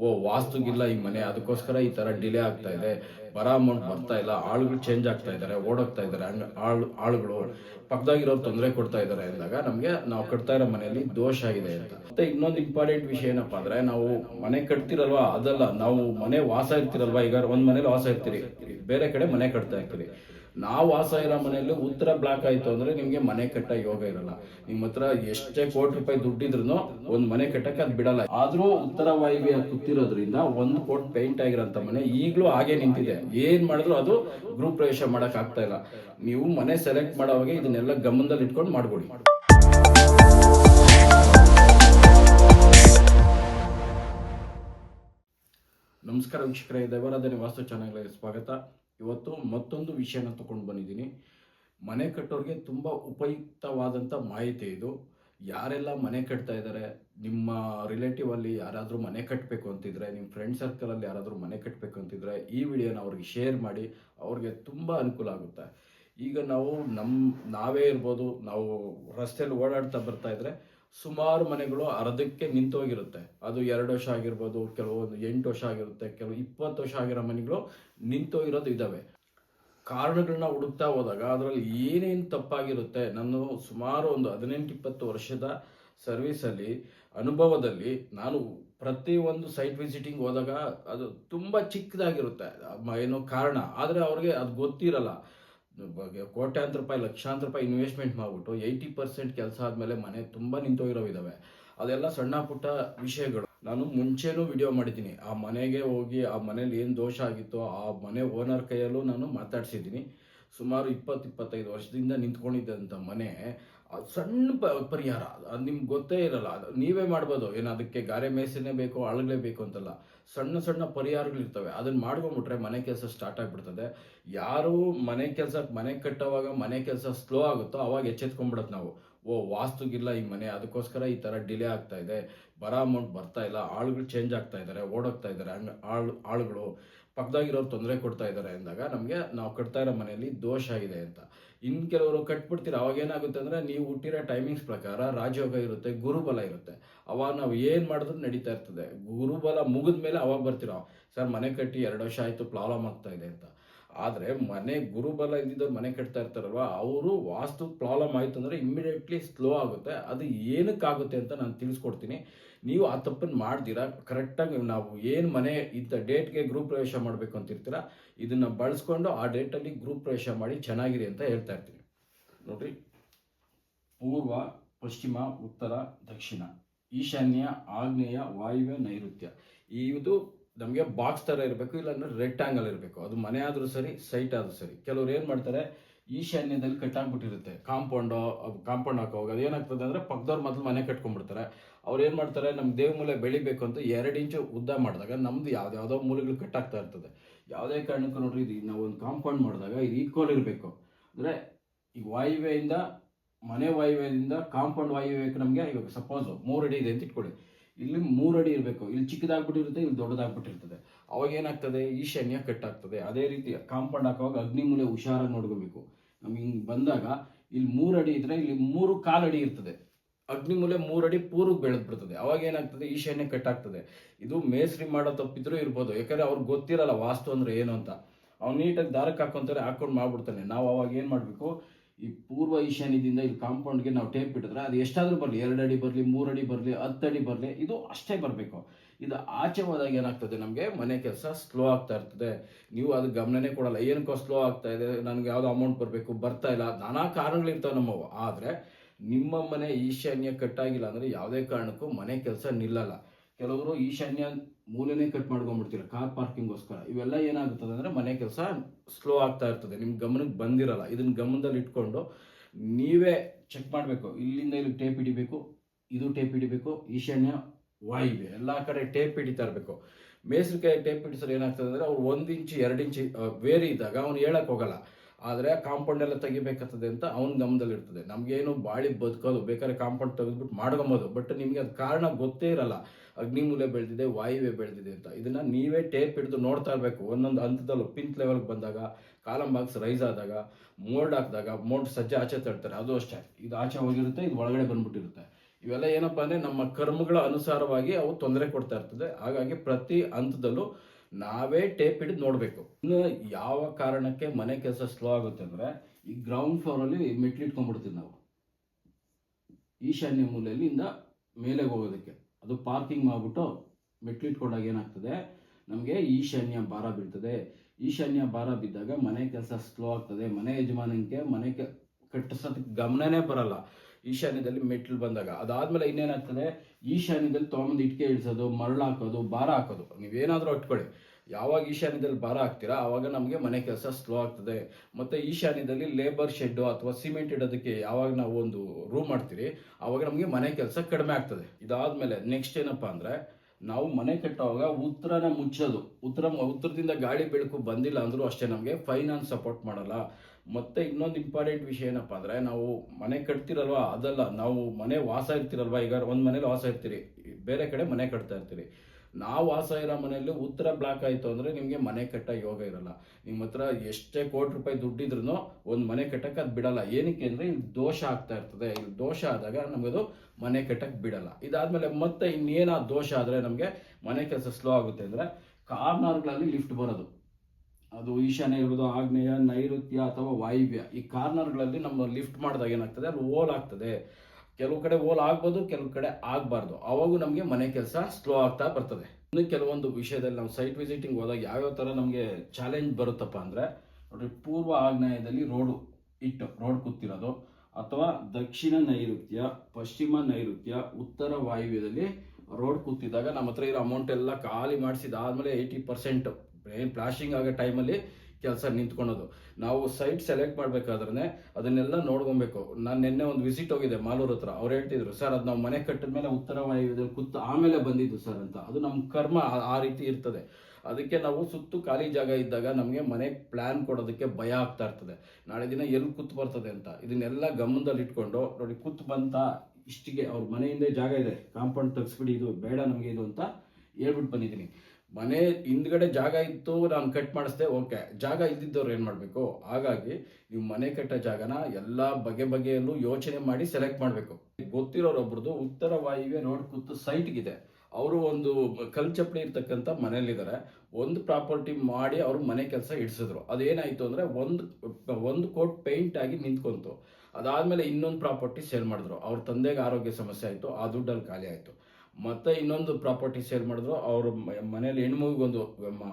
ಓ, ವಾಸ್ತುಗಿಲ್ಲ ಈ ಮನೆ. ಅದಕ್ಕೋಸ್ಕರ ಈ ತರ ಡಿಲೇ ಆಗ್ತಾ ಇದೆ. ಬರ ಅಮೌಂಟ್ ಬರ್ತಾ ಇಲ್ಲ. ಆಳುಗಳು ಚೇಂಜ್ ಆಗ್ತಾ ಇದ್ದಾರೆ. ಓಡೋಗ್ತಾ ಇದ್ದಾರೆ. ಆಳು, ಆಳುಗಳು ಪಕ್ಕದಾಗಿರೋರು ತೊಂದರೆ ಕೊಡ್ತಾ ಇದ್ದಾರೆ ಅಂದಾಗ ನಮಗೆ ನಾವು ಕಟ್ತಾ ಇರೋ ಮನೆಯಲ್ಲಿ ದೋಷ ಆಗಿದೆ ಅಂತ. ಮತ್ತೆ ಇನ್ನೊಂದು ಇಂಪಾರ್ಟೆಂಟ್ ವಿಷಯ ಏನಪ್ಪಾ ಅಂದ್ರೆ ನಾವು ಮನೆ ಕಟ್ತಿರಲ್ವಾ? ಅದಲ್ಲ. ನಾವು ಮನೆ ವಾಸ ಇರ್ತಿರಲ್ವಾ? ಈಗ ಒಂದ್ ಮನೇಲಿ ವಾಸ ಇರ್ತೀರಿ. ಬೇರೆ ಕಡೆ ಮನೆ ಕಟ್ತಾ ಇರ್ತೀರಿ. ನಾವು ವಾಸ ಇರೋ ಮನೆಯಲ್ಲಿ ಉತ್ತರ ಬ್ಲಾಕ್ ಆಯ್ತು ಅಂದ್ರೆ ನಿಮಗೆ ಮನೆ ಕಟ್ಟ ಯೋಗ ಇರಲ್ಲ. ನಿಮ್ಮ ಹತ್ರ ಎಷ್ಟೇ ಕೋಟಿ ರೂಪಾಯಿ ದುಡ್ಡಿದ್ರು ಒಂದು ಮನೆ ಕಟ್ಟಕ್ಕೆ ಅದು ಬಿಡಲ್ಲ. ಆದರೂ ಉತ್ತರ ವಾಯುವ್ಯ ಕೂತಿರೋದ್ರಿಂದ ಒಂದು ಕೋಟಿ ಪೇಂಟ್ ಆಗಿರೋಂಥ ಮನೆ ಈಗಲೂ ಹಾಗೆ ನಿಂತಿದೆ. ಏನು ಮಾಡಿದ್ರು ಅದು ಗೃಹ ಪ್ರವೇಶ ಮಾಡೋಕ್ಕಾಗ್ತಾ ಇಲ್ಲ. ನೀವು ಮನೆ ಸೆಲೆಕ್ಟ್ ಮಾಡೋವಾಗ ಇದನ್ನೆಲ್ಲ ಗಮನದಲ್ಲಿ ಇಟ್ಕೊಂಡು ಮಾಡ್ಕೊಡಿ. ನಮಸ್ಕಾರ ವೀಕ್ಷಕರೇ, ದೇವರಾಧನೆ ವಾಸ್ತು ಚಾನಲ್ಗೆ ಸ್ವಾಗತ. ಇವತ್ತು ಮತ್ತೊಂದು ವಿಷಯನ ತಗೊಂಡು ಬಂದಿದ್ದೀನಿ. ಮನೆ ಕಟ್ಟೋರಿಗೆ ತುಂಬ ಉಪಯುಕ್ತವಾದಂಥ ಮಾಹಿತಿ ಇದು. ಯಾರೆಲ್ಲ ಮನೆ ಕಟ್ತಾ ಇದ್ದಾರೆ ನಿಮ್ಮ ರಿಲೇಟಿವ್ ಅಲ್ಲಿ ಯಾರಾದರೂ ಮನೆ ಕಟ್ಟಬೇಕು ಅಂತಿದ್ರೆ ನಿಮ್ಮ ಫ್ರೆಂಡ್ ಸರ್ಕಲಲ್ಲಿ ಯಾರಾದರೂ ಮನೆ ಕಟ್ಟಬೇಕು ಅಂತಿದ್ರೆ, ಈ ವಿಡಿಯೋನ ಅವ್ರಿಗೆ ಶೇರ್ ಮಾಡಿ, ಅವ್ರಿಗೆ ತುಂಬ ಅನುಕೂಲ ಆಗುತ್ತೆ. ಈಗ ನಾವು ನಮ್ಮ ನಾವೇ ಇರ್ಬೋದು, ನಾವು ರಸ್ತೆಯಲ್ಲಿ ಓಡಾಡ್ತಾ ಬರ್ತಾ ಇದ್ರೆ ಸುಮಾರು ಮನೆಗಳು ಅರ್ಧಕ್ಕೆ ನಿಂತೋಗಿರುತ್ತೆ. ಅದು ಎರಡು ವರ್ಷ ಆಗಿರ್ಬೋದು, ಕೆಲವೊಂದು ಎಂಟು ವರ್ಷ ಆಗಿರುತ್ತೆ, ಕೆಲವು ಇಪ್ಪತ್ತು ವರ್ಷ ಆಗಿರೋ ಮನೆಗಳು ನಿಂತೋಗಿರೋದು ಇದ್ದಾವೆ. ಕಾರಣಗಳನ್ನ ಹುಡುಕ್ತಾ ಹೋದಾಗ ಅದರಲ್ಲಿ ಏನೇನು ತಪ್ಪಾಗಿರುತ್ತೆ, ನಾನು ಸುಮಾರು ಒಂದು ಹದಿನೆಂಟು ಇಪ್ಪತ್ತು ವರ್ಷದ ಸರ್ವಿಸಲ್ಲಿ ಅನುಭವದಲ್ಲಿ ನಾನು ಪ್ರತಿ ಒಂದು ಸೈಟ್ ವಿಸಿಟಿಂಗ್ ಹೋದಾಗ ಅದು ತುಂಬ ಚಿಕ್ಕದಾಗಿರುತ್ತೆ. ಏನೋ ಕಾರಣ. ಆದರೆ ಅವ್ರಿಗೆ ಅದು ಗೊತ್ತಿರಲ್ಲ. ಕೋಟ್ಯಾಂತರ ರೂಪಾಯಿ, ಲಕ್ಷಾಂತರ ರೂಪಾಯಿ ಇನ್ವೆಸ್ಟ್ಮೆಂಟ್ ಮಾಡಿಬಿಟ್ಟು ಏಯ್ಟಿ ಪರ್ಸೆಂಟ್ ಕೆಲಸ ಆದಮೇಲೆ ಮನೆ ತುಂಬ ನಿಂತೋಗಿರೋ ಇದ್ದಾವೆ ಅದೆಲ್ಲ ಸಣ್ಣ ಪುಟ್ಟ ವಿಷಯಗಳು. ನಾನು ಮುಂಚೆನೂ ವಿಡಿಯೋ ಮಾಡಿದ್ದೀನಿ. ಆ ಮನೆಗೆ ಹೋಗಿ, ಆ ಮನೇಲಿ ಏನು ದೋಷ ಆಗಿತ್ತು ಆ ಮನೆ ಓನರ್ ಕೈಯಲ್ಲೂ ನಾನು ಮಾತಾಡ್ಸಿದ್ದೀನಿ. ಸುಮಾರು ಇಪ್ಪತ್ತು, ಇಪ್ಪತ್ತೈದು ವರ್ಷದಿಂದ ನಿಂತ್ಕೊಂಡಿದ್ದಂಥ ಮನೆ ಅದು ಸಣ್ಣ ಪರಿಹಾರ. ಅದು ನಿಮ್ಗೆ ಗೊತ್ತೇ ಇರಲ್ಲ. ಅದು ನೀವೇ ಮಾಡ್ಬೋದು. ಏನು ಅದಕ್ಕೆ ಗಾರೆ ಮೇಸಿನೇ ಬೇಕು, ಆಳುಗಳೇ ಬೇಕು ಅಂತಲ್ಲ. ಸಣ್ಣ ಸಣ್ಣ ಪರಿಹಾರಗಳಿರ್ತವೆ ಅದನ್ನ ಮಾಡ್ಕೊಂಬಿಟ್ರೆ ಮನೆ ಕೆಲಸ ಸ್ಟಾರ್ಟ್ ಆಗಿಬಿಡ್ತದೆ. ಯಾರು ಮನೆ ಕೆಲಸ, ಮನೆ ಕಟ್ಟೋವಾಗ ಮನೆ ಕೆಲಸ ಸ್ಲೋ ಆಗುತ್ತೋ ಅವಾಗ ಎಚ್ಚೆತ್ಕೊಂಡ್ಬಿಡತ್ತೆ ನಾವು. ಓ, ವಾಸ್ತುಗಿಲ್ಲ ಈ ಮನೆ. ಅದಕ್ಕೋಸ್ಕರ ಈ ಥರ ಡಿಲೇ ಆಗ್ತಾ ಇದೆ. ಬರ ಅಮೌಂಟ್ ಬರ್ತಾ ಇಲ್ಲ. ಆಳುಗಳು ಚೇಂಜ್ ಆಗ್ತಾ ಇದ್ದಾರೆ. ಓಡೋಗ್ತಾ ಇದ್ದಾರೆ. ಹಂಗೆ ಆಳು, ಆಳುಗಳು ಪಕ್ಕದಾಗಿರೋರು ತೊಂದರೆ ಕೊಡ್ತಾ ಇದ್ದಾರೆ ಅಂದಾಗ ನಮಗೆ ನಾವು ಕಟ್ತಾ ಇರೋ ಮನೆಯಲ್ಲಿ ದೋಷ ಆಗಿದೆ ಅಂತ. ಇನ್ನು ಕೆಲವರು ಕಟ್ಬಿಡ್ತೀರ, ಅವಾಗ ಏನಾಗುತ್ತೆ ಅಂದರೆ ನೀವು ಹುಟ್ಟಿರೋ ಟೈಮಿಂಗ್ಸ್ ಪ್ರಕಾರ ರಾಜಯೋಗ ಇರುತ್ತೆ, ಗುರುಬಲ ಇರುತ್ತೆ. ಅವಾಗ ನಾವು ಏನು ಮಾಡಿದ್ರು ನಡೀತಾ ಇರ್ತದೆ. ಗುರುಬಲ ಮುಗಿದ ಮೇಲೆ ಅವಾಗ ಬರ್ತೀರ, ಸರ್, ಮನೆ ಕಟ್ಟಿ ಎರಡು ವರ್ಷ ಆಯಿತು, ಪ್ರಾಬ್ಲಮ್ ಆಗ್ತಾ ಇದೆ ಅಂತ. ಆದರೆ ಮನೆ ಗುರುಬಲ ಇದ್ದಿದ್ದವ್ರು ಮನೆ ಕಟ್ತಾ ಇರ್ತಾರಲ್ವ, ಅವರು ವಾಸ್ತು ಪ್ರಾಬ್ಲಮ್ ಆಯಿತು ಅಂದರೆ ಇಮ್ಮಿಡಿಯೇಟ್ಲಿ ಸ್ಲೋ ಆಗುತ್ತೆ. ಅದು ಏನಕ್ಕಾಗುತ್ತೆ ಅಂತ ನಾನು ತಿಳಿಸ್ಕೊಡ್ತೀನಿ. ನೀವು ಆ ತಪ್ಪನ್ನು ಮಾಡ್ದಿರಾ ಕರೆಕ್ಟಾಗಿ ನಾವು ಏನು ಮನೆ ಇದ್ದ ಡೇಟ್ಗೆ ಗ್ರೂಪ್ ಪ್ರವೇಶ ಮಾಡಬೇಕು ಅಂತಿರ್ತೀರ? ಇದನ್ನು ಬಳಸ್ಕೊಂಡು ಆ ಡೇಟಲ್ಲಿ ಗ್ರೂಪ್ ಪ್ರವೇಶ ಮಾಡಿ ಚೆನ್ನಾಗಿರಿ ಅಂತ ಹೇಳ್ತಾ ಇರ್ತೀನಿ. ನೋಡ್ರಿ. ಪೂರ್ವ, ಪಶ್ಚಿಮ, ಉತ್ತರ, ದಕ್ಷಿಣ. ಈಶಾನ್ಯ, ಆಗ್ನೇಯ, ವಾಯುವ್ಯ, ನೈಋತ್ಯ. ಇದು ನಮಗೆ ಬಾಕ್ಸ್ ಥರ ಇರಬೇಕು, ಇಲ್ಲಾಂದ್ರೆ ರೆಕ್ಟಾಂಗಲ್ ಇರಬೇಕು. ಅದು ಮನೆ ಆದರೂ ಸರಿ ಸೈಟ್ ಆದರೂ ಸರಿ. ಕೆಲವ್ರು ಏನು ಮಾಡ್ತಾರೆ? ಈಶಾನ್ಯದಲ್ಲಿ ಕಟ್ಟಾಗ್ಬಿಟ್ಟಿರುತ್ತೆ ಕಾಂಪೌಂಡು ಕಾಂಪೌಂಡ್ ಹಾಕೋವಾಗ ಅದು ಏನಾಗ್ತದೆ ಅಂದರೆ ಪಕ್ಕದವ್ರು ಮೊದಲು ಮನೆ ಕಟ್ಕೊಂಡ್ಬಿಡ್ತಾರೆ. ಅವ್ರು ಏನು ಮಾಡ್ತಾರೆ ನಮ್ಮ ದೇವ ಮೂಲೆ ಬೆಳಿಬೇಕು ಅಂತ ಎರಡು ಇಂಚು ಉದ್ದ ಮಾಡಿದಾಗ ನಮ್ದು ಯಾವ್ದಾವುದೋ ಮೂಲೆಗಳು ಕಟ್ಟಾಗ್ತಾ ಇರ್ತದೆ. ಯಾವುದೇ ಕಾರಣಕ್ಕೂ ನೋಡ್ರಿ, ಇದು ನಾವು ಒಂದು ಕಾಂಪೌಂಡ್ ಮಾಡಿದಾಗ ಇದು ಈಕ್ವಲ್ ಇರಬೇಕು. ಅಂದರೆ ಈಗ ವಾಯುವೆಯಿಂದ ಮನೆ ವಾಯುವ್ಯದಿಂದ ಕಾಂಪೌಂಡ್ ವಾಯುವ್ಯಕ್ಕೆ ನಮಗೆ ಇವಾಗ ಸಪೋಸು ಮೂರು ಅಡಿ ಇದೆ ಅಂತ ಇಟ್ಕೊಳ್ಳಿ. ಇಲ್ಲಿ ಮೂರು ಅಡಿ ಇರಬೇಕು. ಇಲ್ಲಿ ಚಿಕ್ಕದಾಗ್ಬಿಟ್ಟಿರುತ್ತೆ, ಇಲ್ಲಿ ದೊಡ್ಡದಾಗ್ಬಿಟ್ಟಿರ್ತದೆ. ಅವಾಗ ಏನಾಗ್ತದೆ ಈಶಾನ್ಯ ಕಟ್ಟಾಗ್ತದೆ. ಅದೇ ರೀತಿ ಕಾಂಪೌಂಡ್ ಹಾಕುವಾಗ ಅಗ್ನಿ ಮೂಲೆ ಹುಷಾರಾಗಿ ನೋಡ್ಕೋಬೇಕು. ನಮ್ಗೆ ಹಿಂಗೆ ಬಂದಾಗ ಇಲ್ಲಿ ಮೂರು ಅಡಿ ಇದ್ರೆ ಇಲ್ಲಿ ಮೂರು ಕಾಲು ಅಡಿ ಇರ್ತದೆ. ಅಗ್ನಿಮೂಲೆ ಮೂರು ಅಡಿ ಪೂರ್ವಕ್ಕೆ ಬೆಳೆದು ಬಿಡ್ತದೆ. ಅವಾಗ ಏನಾಗ್ತದೆ? ಈಶಾನ್ಯ ಕಟ್ಟಾಗ್ತದೆ. ಇದು ಮೇಸ್ರಿ ಮಾಡೋ ತಪ್ಪಿದ್ರೂ ಇರ್ಬೋದು. ಯಾಕಂದ್ರೆ ಅವ್ರಿಗೆ ಗೊತ್ತಿರಲ್ಲ ವಾಸ್ತು ಅಂದ್ರೆ ಏನು ಅಂತ. ಅವ್ನು ನೀಟಾಗಿ ದಾರಕ್ಕೆ ಹಾಕೊಂತಾರೆ, ಹಾಕೊಂಡು ಮಾಡ್ಬಿಡ್ತಾನೆ. ನಾವು ಅವಾಗ ಏನು ಮಾಡಬೇಕು? ಈ ಪೂರ್ವ ಈಶಾನ್ಯದಿಂದ ಇಲ್ಲಿ ಕಾಂಪೌಂಡ್ಗೆ ನಾವು ಟೇಪ್ ಇಟ್ಟಿದ್ರೆ ಅದು ಎಷ್ಟಾದರೂ ಬರಲಿ. ಎರಡು ಅಡಿ ಬರಲಿ ಮೂರಡಿ ಬರಲಿ, ಹತ್ತು ಅಡಿ ಬರಲಿ, ಇದು ಅಷ್ಟೇ ಬರಬೇಕು. ಇದು ಆಚೆ ಹೋದಾಗ ಏನಾಗ್ತದೆ ನಮಗೆ? ಮನೆ ಕೆಲಸ ಸ್ಲೋ ಆಗ್ತಾ ಇರ್ತದೆ. ನೀವು ಅದು ಗಮನನೇ ಕೊಡಲ್ಲ. ಏನಕ್ಕೋ ಸ್ಲೋ ಆಗ್ತಾ ಇದೆ. ನನಗೆ ಯಾವುದೋ ಅಮೌಂಟ್ ಬರಬೇಕು, ಬರ್ತಾ ಇಲ್ಲ. ನಾನಾ ಕಾರಣಗಳಿರ್ತಾವೆ ನಮ್ಮವು ಆದರೆ ನಿಮ್ಮ ಮನೆ ಈಶಾನ್ಯ ಕಟ್ಟಾಗಿಲ್ಲ ಅಂದರೆ ಯಾವುದೇ ಕಾರಣಕ್ಕೂ ಮನೆ ಕೆಲಸ ನಿಲ್ಲಲ್ಲ. ಕೆಲವರು ಈಶಾನ್ಯ ಮೂಲೆನೇ ಕಟ್ ಮಾಡ್ಕೊಂಡ್ಬಿಡ್ತೀರ, ಕಾರ್ ಪಾರ್ಕಿಂಗ್ಗೋಸ್ಕರ. ಇವೆಲ್ಲ ಏನಾಗುತ್ತದೆ ಅಂದರೆ ಮನೆ ಕೆಲಸ ಸ್ಲೋ ಆಗ್ತಾ ಇರ್ತದೆ ನಿಮ್ಮ ಗಮನಕ್ಕೆ ಬಂದಿರಲ್ಲ. ಇದನ್ನ ಗಮನದಲ್ಲಿ ಇಟ್ಕೊಂಡು ನೀವೇ ಚೆಕ್ ಮಾಡಬೇಕು, ಇಲ್ಲಿಂದ ಇಲ್ಲಿ ಟೇಪ್ ಹಿಡಿಬೇಕು, ಇದು ಟೇಪ್ ಹಿಡಿಬೇಕು, ಈಶಾನ್ಯ ವಾಯುವೆ ಎಲ್ಲ ಕಡೆ ಟೇಪ್ ಹಿಡಿತಾ ಇರಬೇಕು. ಮೇಸ್ರಿಕಾಯಿ ಟೇಪ್ ಹಿಡಿಸೋರು ಏನಾಗ್ತದೆ ಅಂದರೆ ಅವ್ರು ಒಂದು ಇಂಚು, ಎರಡು ಇಂಚು ವೇರಿ ಇದ್ದಾಗ ಅವ್ನು ಹೇಳಕ್ ಹೋಗಲ್ಲ. ಆದರೆ ಕಾಂಪೌಂಡ್ ಎಲ್ಲ ತೆಗಿಬೇಕಾಗ್ತದೆ ಅಂತ ಅವ್ನ ಗಮನದಲ್ಲಿ ಇರ್ತದೆ. ನಮಗೇನು ಬಾಳಿ ಬದುಕೋದು, ಬೇಕಾದ್ರೆ ಕಾಂಪೌಂಡ್ ತೆಗೆದ್ಬಿಟ್ಟು ಮಾಡ್ಕೊಬೋದು. ಬಟ್ ನಿಮಗೆ ಅದು ಕಾರಣ ಗೊತ್ತೇ ಇರಲ್ಲ. ಅಗ್ನಿಮೂಲೆ ಬೆಳೆದಿದೆ ವಾಯುವೆ ಬೆಳೆದಿದೆ ಅಂತ. ಇದನ್ನ ನೀವೇ ಟೇಪ್ ಹಿಡಿದು ನೋಡ್ತಾ ಇರಬೇಕು. ಒಂದೊಂದು ಹಂತದಲ್ಲೂ ಪಿಂತ್ ಲೆವೆಲ್ಗೆ ಬಂದಾಗ ಕಾಲಂ ಬಾಕ್ಸ್ ರೈಸ್ ಆದಾಗ ಮೋಲ್ಡ್ ಹಾಕಿದಾಗ ಮೋಲ್ಡ್ ಸಜ್ಜೆ ಆಚೆ ತಳ್ತಾರೆ ಅದು ಅಷ್ಟೇ. ಇದು ಆಚೆ ಹೋಗಿರುತ್ತೆ, ಇದು ಒಳಗಡೆ ಬಂದ್ಬಿಟ್ಟಿರುತ್ತೆ. ಇವೆಲ್ಲ ಏನಪ್ಪಾ ಅಂದ್ರೆ ನಮ್ಮ ಕರ್ಮಗಳ ಅನುಸಾರವಾಗಿ ಅವು ತೊಂದರೆ ಕೊಡ್ತಾ ಇರ್ತದೆ. ಹಾಗಾಗಿ ಪ್ರತಿ ಹಂತದಲ್ಲೂ ನಾವೇ ಟೇಪ್ ಹಿಡಿದು ನೋಡಬೇಕು. ಇನ್ನು ಯಾವ ಕಾರಣಕ್ಕೆ ಮನೆ ಕೆಲಸ ಸ್ಲೋ ಆಗುತ್ತೆ ಅಂದ್ರೆ, ಈ ಗ್ರೌಂಡ್ ಫ್ಲೋರ್ ಅಲ್ಲಿ ಮೆಟ್ಲಿಟ್ಕೊಂಡ್ಬಿಡ್ತೀವಿ ನಾವು. ಈಶಾನ್ಯ ಮೂಲೆಯಲ್ಲಿ ಇಂದ ಮೇಲೆ ಹೋಗೋದಕ್ಕೆ. ಅದು ಪಾರ್ಕಿಂಗ್ ಮಾಡಿಬಿಟ್ಟು ಮೆಟ್ಲಿಟ್ಕೊಂಡಾಗ ಏನಾಗ್ತದೆ? ನಮಗೆ ಈಶಾನ್ಯ ಭಾರ ಬೀಳ್ತದೆ. ಈಶಾನ್ಯ ಭಾರ ಬಿದ್ದಾಗ ಮನೆ ಕೆಲಸ ಸ್ಲೋ ಆಗ್ತದೆ. ಮನೆ ಯಜಮಾನಕ್ಕೆ ಮನೆ ಕೆ, ಕಟ್ಟಿಸೋದಕ್ಕೆ ಗಮನನೇ ಬರಲ್ಲ. ಈಶಾನ್ಯದಲ್ಲಿ ಮೆಟ್ಲು ಬಂದಾಗ. ಅದಾದಮೇಲೆ ಇನ್ನೇನಾಗ್ತದೆ? ಈಶಾನ್ಯದಲ್ಲಿ ತೊಗೊಂಬಂದು ಇಟ್ಕೆ ಇಳಿಸೋದು, ಮರಳು ಹಾಕೋದು, ಭಾರ ಹಾಕೋದು. ನೀವೇನಾದರೂ ಇಟ್ಕೊಳ್ಳಿ ಯಾವಾಗ ಈಶಾನ್ಯದಲ್ಲಿ ಭಾರ ಹಾಕ್ತೀರಾ ಆವಾಗ ನಮಗೆ ಮನೆ ಕೆಲಸ ಸ್ಲೋ ಆಗ್ತದೆ. ಮತ್ತು ಈಶಾನ್ಯದಲ್ಲಿ ಲೇಬರ್ ಶೆಡ್ಡು ಅಥವಾ ಸಿಮೆಂಟ್ ಇಡೋದಕ್ಕೆ ಯಾವಾಗ ನಾವು ಒಂದು ರೂಮ್ ಮಾಡ್ತೀರಿ ಆವಾಗ ನಮಗೆ ಮನೆ ಕೆಲಸ ಕಡಿಮೆ ಆಗ್ತದೆ. ಇದಾದಮೇಲೆ ನೆಕ್ಸ್ಟ್ ಏನಪ್ಪ ಅಂದ್ರೆ ನಾವು ಮನೆ ಕಟ್ಟುವಾಗ ಉತ್ತರನ ಮುಚ್ಚೋದು. ಉತ್ತರ ಉತ್ತರದಿಂದ ಗಾಳಿ ಬೆಳಕು ಬಂದಿಲ್ಲ ಅಂದರೂ ಅಷ್ಟೇ ನಮಗೆ ಫೈನಾನ್ಸ್ ಸಪೋರ್ಟ್ ಮಾಡಲ್ಲ. ಮತ್ತೆ ಇನ್ನೊಂದು ಇಂಪಾರ್ಟೆಂಟ್ ವಿಷಯ ಏನಪ್ಪ ಅಂದರೆ ನಾವು ಮನೆ ಕಟ್ತಿರಲ್ವ? ಅದಲ್ಲ. ನಾವು ಮನೆ ವಾಸ ಇರ್ತಿರಲ್ವ? ಈಗ ಒಂದು ಮನೇಲಿ ವಾಸ ಇರ್ತೀರಿ. ಬೇರೆ ಕಡೆ ಮನೆ ಕಟ್ತಾ ಇರ್ತೀರಿ. ನಾವು ವಾಸ ಇರೋ ಮನೆಯಲ್ಲಿ ಉತ್ತರ ಬ್ಲಾಕ್ ಆಯಿತು ಅಂದರೆ ನಿಮಗೆ ಮನೆ ಕಟ್ಟ ಯೋಗ ಇರಲ್ಲ. ನಿಮ್ಮ ಹತ್ರ ಎಷ್ಟೇ ಕೋಟಿ ರೂಪಾಯಿ ದುಡ್ಡಿದ್ರು ಒಂದು ಮನೆ ಕಟ್ಟಕ್ಕೆ ಅದು ಬಿಡಲ್ಲ. ಏನಕ್ಕೆ ಅಂದರೆ ಇಲ್ಲಿ ದೋಷ ಆಗ್ತಾ ಇರ್ತದೆ. ಇಲ್ಲಿ ದೋಷ ಆದಾಗ ನಮಗದು ಮನೆ ಕಟ್ಟಕ್ಕೆ ಬಿಡಲ್ಲ. ಇದಾದಮೇಲೆ ಮತ್ತೆ ಇನ್ನೇನೋ ದೋಷ ಆದರೆ ನಮಗೆ ಮನೆ ಕೆಲಸ ಸ್ಲೋ ಆಗುತ್ತೆ ಅಂದರೆ ಕಾರ್ನರ್ಗಳಲ್ಲಿ ಲಿಫ್ಟ್ ಬರೋದು. ಅದು ಈಶಾನ್ಯ ಇರ್ಬೋದು ಆಗ್ನೇಯ ನೈಋತ್ಯ ಅಥವಾ ವಾಯುವ್ಯ. ಈ ಕಾರ್ನರ್ಗಳಲ್ಲಿ ನಮ್ಮ ಲಿಫ್ಟ್ ಮಾಡಿದಾಗ ಏನಾಗ್ತದೆ? ಅಲ್ಲಿ ಓಲ್ ಆಗ್ತದೆ. ಕೆಲವು ಕಡೆ ಓಲ್ ಆಗ್ಬೋದು, ಕೆಲವು ಕಡೆ ಆಗಬಾರ್ದು. ಅವಾಗೂ ನಮಗೆ ಮನೆ ಕೆಲಸ ಸ್ಲೋ ಆಗ್ತಾ ಬರ್ತದೆ. ಇನ್ನು ಕೆಲವೊಂದು ವಿಷಯದಲ್ಲಿ ನಾವು ಸೈಟ್ ವಿಸಿಟಿಂಗ್ ಹೋದಾಗ ಯಾವ್ಯಾವ ಥರ ನಮಗೆ ಚಾಲೆಂಜ್ ಬರುತ್ತಪ್ಪ ಅಂದರೆ, ನೋಡ್ರಿ, ಪೂರ್ವ ಆಗ್ನೇಯದಲ್ಲಿ ರೋಡು ಇಟ್ಟು, ರೋಡ್ ಕೂತಿರೋದು, ಅಥವಾ ದಕ್ಷಿಣ ನೈಋತ್ಯ, ಪಶ್ಚಿಮ ನೈಋತ್ಯ, ಉತ್ತರ ವಾಯುವ್ಯದಲ್ಲಿ ರೋಡ್ ಕೂತಿದ್ದಾಗ ನಮ್ಮ ಹತ್ರ ಇರೋ ಅಮೌಂಟ್ ಎಲ್ಲ ಖಾಲಿ ಮಾಡಿಸಿದ ಆದ್ಮೇಲೆ ಏಯ್ಟಿ ಪರ್ಸೆಂಟ್ ಪ್ಲಾಶಿಂಗ್ ಆಗೋ ಟೈಮಲ್ಲಿ ಕೆಲಸ ನಿಂತ್ಕೊಳೋದು. ನಾವು ಸೈಟ್ ಸೆಲೆಕ್ಟ್ ಮಾಡ್ಬೇಕಾದ್ರೆ ಅದನ್ನೆಲ್ಲ ನೋಡ್ಕೊಬೇಕು. ನಾನು ನಿನ್ನೆ ಒಂದು ವಿಸಿಟ್ ಹೋಗಿದ್ದೆ ಮಾಲೂರ್ ಹತ್ರ. ಅವ್ರು ಹೇಳ್ತಿದ್ರು, ಸರ್, ಅದು ನಾವು ಮನೆ ಕಟ್ಟಿದ ಮೇಲೆ ಉತ್ತರ ಕುತ್ತ ಕೂತು ಆಮೇಲೆ ಬಂದಿದ್ದು, ಸರ್, ಅಂತ. ಅದು ನಮ್ಮ ಕರ್ಮ, ಆ- ರೀತಿ ಇರ್ತದೆ. ಅದಕ್ಕೆ ನಾವು ಸುತ್ತು ಖಾಲಿ ಜಾಗ ಇದ್ದಾಗ ನಮಗೆ ಮನೆ ಪ್ಲಾನ್ ಕೊಡೋದಕ್ಕೆ ಭಯ ಆಗ್ತಾ ಇರ್ತದೆ. ನಾಳೆ ದಿನ ಎಲ್ಲಿ ಕೂತ್ ಬರ್ತದೆ ಅಂತ. ಇದನ್ನೆಲ್ಲ ಗಮನದಲ್ಲಿ ಇಟ್ಕೊಂಡು, ನೋಡಿ, ಕೂತ್ ಬಂತ, ಇಷ್ಟಿಗೆ ಅವ್ರ ಮನೆಯಿಂದ ಜಾಗ ಇದೆ. ಕಾಂಪೌಂಡ್ ತೆಗ್ಸ್ಬಿಡಿ, ಇದು ಬೇಡ ನಮಗೆ ಇದು ಅಂತ ಹೇಳ್ಬಿಟ್ಟು ಬಂದಿದ್ದೀನಿ. ಮನೆ ಹಿಂದ್ಗಡೆ ಜಾಗ ಇತ್ತು, ನಾನು ಕಟ್ ಮಾಡಿಸ್ದೆ ಓಕೆ ಜಾಗ ಇದ್ದಿದ್ದವ್ರು ಏನು ಮಾಡಬೇಕು? ಹಾಗಾಗಿ ನೀವು ಮನೆ ಕಟ್ಟೋ ಜಾಗನ ಎಲ್ಲ ಬಗೆ ಬಗೆಯಲ್ಲೂ ಯೋಚನೆ ಮಾಡಿ ಸೆಲೆಕ್ಟ್ ಮಾಡಬೇಕು. ಗೊತ್ತಿರೋರೊಬ್ರದ್ದು ಉತ್ತರ ವಾಯುವೆ ರೋಡ್ ಕೂತು ಸೈಟ್ಗಿದೆ ಅವರು ಒಂದು ಕಲ್ ಚಪ್ಪಡಿ ಇರ್ತಕ್ಕಂಥ ಮನೇಲಿದ್ದಾರೆ ಒಂದು ಪ್ರಾಪರ್ಟಿ ಮಾಡಿ ಅವರು ಮನೆ ಕೆಲಸ ಇಡಿಸಿದ್ರು. ಅದೇನಾಯಿತು ಅಂದ್ರೆ ಒಂದು ಒಂದು ಕೋಟ್ ಪೇಂಟ್ ಆಗಿ ನಿಂತ್ಕೊಂತು. ಅದಾದ್ಮೇಲೆ ಇನ್ನೊಂದು ಪ್ರಾಪರ್ಟಿ ಸೇಲ್ ಮಾಡಿದ್ರು. ಅವ್ರ ತಂದೆಗೆ ಆರೋಗ್ಯ ಸಮಸ್ಯೆ ಆಯಿತು, ಆ ದುಡ್ಡಲ್ಲಿ ಖಾಲಿ ಆಯಿತು. ಮತ್ತೆ ಇನ್ನೊಂದು ಪ್ರಾಪರ್ಟಿ ಸೇಲ್ ಮಾಡಿದ್ರು, ಅವ್ರ ಮನೇಲಿ ಒಂದು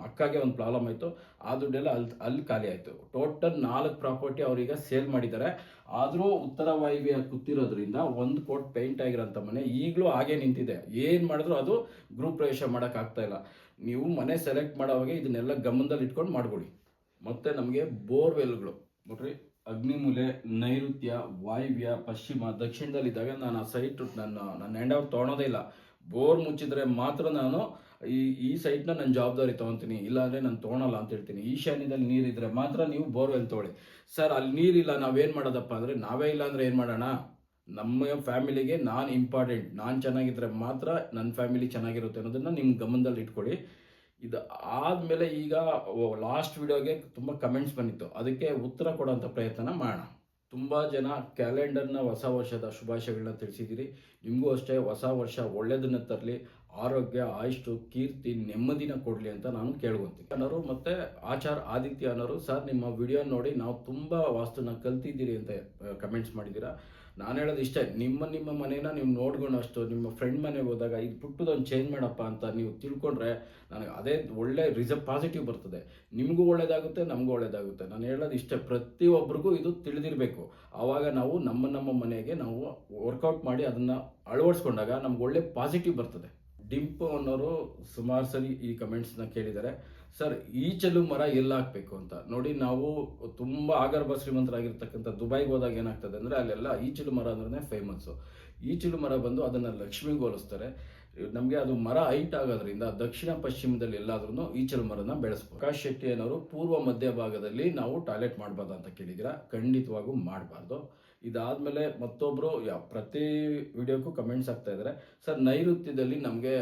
ಅಕ್ಕಗೆ ಒಂದು ಪ್ರಾಬ್ಲಮ್ ಆಯಿತು. ಆ ದುಡ್ಡೆಲ್ಲ ಅಲ್ಲಿ ಅಲ್ಲಿ ಖಾಲಿ ಆಯಿತು. ಟೋಟಲ್ ನಾಲ್ಕು ಪ್ರಾಪರ್ಟಿ ಅವರೀಗ ಸೇಲ್ ಮಾಡಿದ್ದಾರೆ. ಆದರೂ ಉತ್ತರ ವಾಯುವ್ಯ ಕೂತಿರೋದ್ರಿಂದ ಒಂದು ಕೋಟ್ ಪೇಂಟ್ ಆಗಿರೋಂಥ ಮನೆ ಈಗಲೂ ಹಾಗೆ ನಿಂತಿದೆ. ಏನು ಮಾಡಿದ್ರು ಅದು ಗೃಹ ಪ್ರವೇಶ ಮಾಡೋಕ್ಕಾಗ್ತಾ ಇಲ್ಲ. ನೀವು ಮನೆ ಸೆಲೆಕ್ಟ್ ಮಾಡೋವಾಗ ಇದನ್ನೆಲ್ಲ ಗಮನದಲ್ಲಿ ಇಟ್ಕೊಂಡು ಮಾಡ್ಕೊಳ್ಳಿ. ಮತ್ತೆ ನಮಗೆ ಬೋರ್ವೆಲ್ಗಳು. ನೋಡ್ರಿ, ಅಗ್ನಿಮೂಲೆ, ನೈಋತ್ಯ, ವಾಯುವ್ಯ, ಪಶ್ಚಿಮ, ದಕ್ಷಿಣದಲ್ಲಿದ್ದಾಗ ನಾನು ಆ ಸೈಟ್ ನನ್ನ ನನ್ನ ಹ್ಯಾಂಡ್ ಓವರ್ ತೊಗೊಳೋದೇ ಇಲ್ಲ. ಬೋರ್ ಮುಚ್ಚಿದ್ರೆ ಮಾತ್ರ ನಾನು ಈ ಈ ಸೈಟ್ನ ನನ್ನ ಜವಾಬ್ದಾರಿ ತೊಗೊತೀನಿ, ಇಲ್ಲಾಂದ್ರೆ ನಾನು ತೊಗೊಳಲ್ಲ ಅಂತ ಹೇಳ್ತೀನಿ. ಈಶಾನ್ಯದಲ್ಲಿ ನೀರಿದ್ರೆ ಮಾತ್ರ ನೀವು ಬೋರ್ವೆಲ್ ತೊಗೊಳ್ಳಿ. ಸರ್, ಅಲ್ಲಿ ನೀರಿಲ್ಲ, ನಾವೇನು ಮಾಡೋದಪ್ಪ ಅಂದರೆ, ನಾವೇ ಇಲ್ಲ ಅಂದ್ರೆ ಏನು ಮಾಡೋಣ? ನಮ್ಮ ಫ್ಯಾಮಿಲಿಗೆ ನಾನು ಇಂಪಾರ್ಟೆಂಟ್ ನಾನು ಚೆನ್ನಾಗಿದ್ರೆ ಮಾತ್ರ ನನ್ನ ಫ್ಯಾಮಿಲಿ ಚೆನ್ನಾಗಿರುತ್ತೆ ಅನ್ನೋದನ್ನ ನಿಮ್ಮ ಗಮನದಲ್ಲಿ ಇಟ್ಕೊಳ್ಳಿ. ಇದು ಆದಮೇಲೆ ಈಗ ಲಾಸ್ಟ್ ವಿಡಿಯೋಗೆ ತುಂಬ ಕಮೆಂಟ್ಸ್ ಬಂದಿತ್ತು. ಅದಕ್ಕೆ ಉತ್ತರ ಕೊಡೋಂಥ ಪ್ರಯತ್ನ ಮಾಡೋಣ. ತುಂಬ ಜನ ಕ್ಯಾಲೆಂಡರ್ನ ಹೊಸ ವರ್ಷದ ಶುಭಾಶಯಗಳನ್ನ ತಿಳಿಸಿದ್ದೀರಿ. ನಿಮಗೂ ಅಷ್ಟೇ ಹೊಸ ವರ್ಷ ಒಳ್ಳೆಯದನ್ನ ತರಲಿ, ಆರೋಗ್ಯ ಆಯುಷ್ಟು ಕೀರ್ತಿ, ನೆಮ್ಮದಿನ ಕೊಡಲಿ ಅಂತ ನಾನು ಕೇಳ್ಕೊಂತೀನಿ. ಅನ್ನೋರು ಮತ್ತು ಆಚಾರ್ ಆದಿತ್ಯ ಅನ್ನೋರು ಸರ್ ನಿಮ್ಮ ವಿಡಿಯೋ ನೋಡಿ ನಾವು ತುಂಬ ವಾಸ್ತುನ ಕಲ್ತಿದ್ದೀರಿ ಅಂತ ಕಮೆಂಟ್ಸ್ ಮಾಡಿದ್ದೀರಾ. ನಾನು ಹೇಳೋದು ಇಷ್ಟೇ, ನಿಮ್ಮ ನಿಮ್ಮ ಮನೇನ ನೀವು ನೋಡ್ಕೊಂಡು ಅಷ್ಟು ನಿಮ್ಮ ಫ್ರೆಂಡ್ ಮನೆಗೆ ಹೋದಾಗ, ಇದು ಪುಟ್ಟದೊಂದು ಚೇಂಜ್ ಮಾಡಪ್ಪ ಅಂತ ನೀವು ತಿಳ್ಕೊಂಡ್ರೆ ನನಗೆ ಅದೇ ಒಳ್ಳೆ ರಿಸಲ್ಟ್ ಪಾಸಿಟಿವ್ ಬರ್ತದೆ. ನಿಮಗೂ ಒಳ್ಳೇದಾಗುತ್ತೆ, ನಮಗೂ ಒಳ್ಳೇದಾಗುತ್ತೆ. ನಾನು ಹೇಳೋದು ಇಷ್ಟೇ ಪ್ರತಿಯೊಬ್ಬರಿಗೂ ಇದು ತಿಳಿದಿರಬೇಕು. ಆವಾಗ ನಾವು ನಮ್ಮ ನಮ್ಮ ಮನೆಗೆ ನಾವು ವರ್ಕೌಟ್ ಮಾಡಿ ಅದನ್ನು ಅಳವಡಿಸ್ಕೊಂಡಾಗ ನಮ್ಗೆ ಒಳ್ಳೆ ಪಾಸಿಟಿವ್ ಬರ್ತದೆ. ಡಿಂಪು ಅನ್ನೋರು ಸುಮಾರು ಸರಿ ಈ ಕಮೆಂಟ್ಸ್ನ ಕೇಳಿದ್ದಾರೆ. ಸರ್, ಈಚಲು ಮರ ಎಲ್ಲ ಹಾಕ್ಬೇಕು ಅಂತ. ನೋಡಿ, ನಾವು ತುಂಬ ಆಗರ್ಭ ಶ್ರೀಮಂತರಾಗಿರ್ತಕ್ಕಂಥ ದುಬೈಗೆ ಹೋದಾಗ ಏನಾಗ್ತದೆ ಅಂದರೆ ಅಲ್ಲೆಲ್ಲ ಈಚಲು ಮರ ಅಂದ್ರೆ ಫೇಮಸ್ಸು ಈಚಲು ಮರ ಬಂದು ಅದನ್ನು ಲಕ್ಷ್ಮಿಗೆ ಹೋಲಿಸ್ತಾರೆ. ನಮಗೆ ಅದು ಮರ ಹೈಟ್ ಆಗೋದ್ರಿಂದ ದಕ್ಷಿಣ ಪಶ್ಚಿಮದಲ್ಲಿ ಎಲ್ಲಾದ್ರೂ ಈಚಲ ಮರನ ಬೆಳೆಸ್ಬೋದು. ಪ್ರಕಾಶ್ ಶೆಟ್ಟಿ ಅನ್ನೋರು ಪೂರ್ವ ಮಧ್ಯ ಭಾಗದಲ್ಲಿ ನಾವು ಟಾಯ್ಲೆಟ್ ಮಾಡಬಾರ್ದು ಅಂತ ಕೇಳಿದಿರ ಖಂಡಿತವಾಗೂ ಮಾಡಬಾರ್ದು. ಇದಾದ್ಮೇಲೆ ಮತ್ತೊಬ್ರು, ಯಾ- ಪ್ರತಿ ವಿಡಿಯೋಕ್ಕೂ ಕಮೆಂಟ್ಸ್ ಆಗ್ತಾ ಇದ್ದಾರೆ. ಸರ್, ನೈಋತ್ಯದಲ್ಲಿ ನಮಗೆ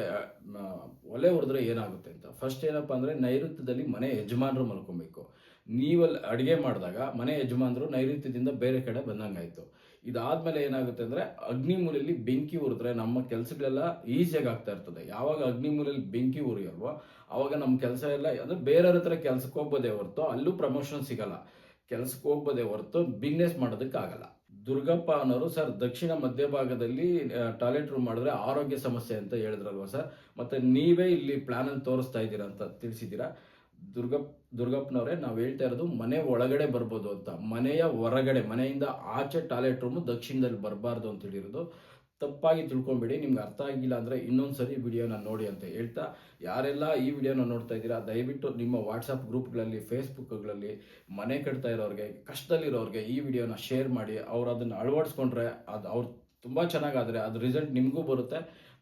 ಒಲೆ ಹೊಡೆದ್ರೆ ಏನಾಗುತ್ತೆ ಅಂತ. ಫಸ್ಟ್ ಏನಪ್ಪ ಅಂದರೆ ನೈಋತ್ಯದಲ್ಲಿ ಮನೆ ಯಜಮಾನರು ಮಲ್ಕೊಬೇಕು. ನೀವಲ್ಲಿ ಅಡುಗೆ ಮಾಡಿದಾಗ ಮನೆ ಯಜಮಾನರು ನೈಋತ್ಯದಿಂದ ಬೇರೆ ಕಡೆ ಬಂದಂಗಾಯ್ತು. ಇದಾದ್ಮೇಲೆ ಏನಾಗುತ್ತೆ ಅಂದ್ರೆ ಅಗ್ನಿಮೂಲೆಯಲ್ಲಿ ಬೆಂಕಿ ಉರಿದ್ರೆ ನಮ್ಮ ಕೆಲಸಗಳೆಲ್ಲ ಈಸಿಯಾಗಿ ಆಗ್ತಾ ಇರ್ತದೆ. ಯಾವಾಗ ಅಗ್ನಿಮೂಲೆಯಲ್ಲಿ ಬೆಂಕಿ ಉರಿಯಲ್ವೋ ಅವಾಗ ನಮ್ಮ ಕೆಲಸ ಎಲ್ಲ, ಅಂದ್ರೆ ಬೇರೆಯವ್ರ ಹತ್ರ ಕೆಲ್ಸಕ್ಕೆ ಹೋಗ್ಬೋದೇ ಹೊರತು ಅಲ್ಲೂ ಪ್ರಮೋಷನ್ ಸಿಗಲ್ಲ. ಕೆಲ್ಸಕ್ಕೆ ಹೋಗ್ಬೋದೇ ಹೊರತು ಬಿಸ್ನೆಸ್ ಮಾಡೋದಕ್ಕೆ ಆಗಲ್ಲ ದುರ್ಗಪ್ಪ ಅನ್ನೋರು, ಸರ್, ದಕ್ಷಿಣ ಮಧ್ಯಭಾಗದಲ್ಲಿ ಟಾಯ್ಲೆಟ್ ರೂಮ್ ಮಾಡಿದ್ರೆ ಆರೋಗ್ಯ ಸಮಸ್ಯೆ ಅಂತ ಹೇಳಿದ್ರಲ್ವಾ, ಸರ್? ಮತ್ತೆ ನೀವೇ ಇಲ್ಲಿ ಪ್ಲಾನ್ ಅಲ್ಲಿ ತೋರಿಸ್ತಾ ಇದ್ದೀರಾ ಅಂತ ತಿಳಿಸಿದ್ದೀರಾ? ದುರ್ಗಪ್ ದುರ್ಗಪ್ಪನವರೇ, ನಾವು ಹೇಳ್ತಾ ಇರೋದು ಮನೆ ಒಳಗಡೆ ಬರ್ಬೋದು ಅಂತ. ಮನೆಯ ಹೊರಗಡೆ, ಮನೆಯಿಂದ ಆಚೆ ಟಾಯ್ಲೆಟ್ ರೂಮ್ ದಕ್ಷಿಣದಲ್ಲಿ ಬರಬಾರ್ದು ಅಂತ ಹೇಳಿರೋದು. ತಪ್ಪಾಗಿ ತಿಳ್ಕೊಂಬೇಡಿ, ನಿಮ್ಗೆ ಅರ್ಥ ಆಗಿಲ್ಲ ಅಂದರೆ ಇನ್ನೊಂದ್ಸರಿ ವಿಡಿಯೋನ ನೋಡಿ ಅಂತ ಹೇಳ್ತಾ. ಯಾರೆಲ್ಲ ಈ ವಿಡಿಯೋನ ನೋಡ್ತಾ ಇದ್ದೀರಾ, ದಯವಿಟ್ಟು ನಿಮ್ಮ ವಾಟ್ಸಪ್ ಗ್ರೂಪ್ಗಳಲ್ಲಿ ಫೇಸ್ಬುಕ್ಗಳಲ್ಲಿ ಮನೆ ಕಟ್ತಾ ಇರೋರಿಗೆ, ಕಷ್ಟದಲ್ಲಿರೋರಿಗೆ ಈ ವಿಡಿಯೋನ ಶೇರ್ ಮಾಡಿ, ಅವ್ರು ಅದನ್ನು ಅಳವಡಿಸ್ಕೊಂಡ್ರೆ ಅದು ಅವ್ರು ತುಂಬ ಚೆನ್ನಾಗಾದರೆ ಅದು ರಿಸಲ್ಟ್ ನಿಮಗೂ ಬರುತ್ತೆ.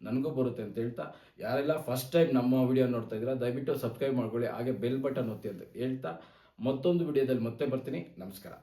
ನನಗೂ ಬರುತ್ತೆ ಅಂತ ಹೇಳ್ತಾ, ಯಾರೆಲ್ಲ ಫಸ್ಟ್ ಟೈಮ್ ನಮ್ಮ ವಿಡಿಯೋ ನೋಡ್ತಾ ಇದ್ದೀರಾ, ದಯವಿಟ್ಟು ಸಬ್ಸ್ಕ್ರೈಬ್ ಮಾಡ್ಕೊಳ್ಳಿ, ಹಾಗೆ ಬೆಲ್ ಬಟನ್ ಒತ್ತಿ ಅಂತ ಹೇಳ್ತಾ, ಮತ್ತೊಂದು ವಿಡಿಯೋದಲ್ಲಿ ಮತ್ತೆ ಬರ್ತೀನಿ. ನಮಸ್ಕಾರ.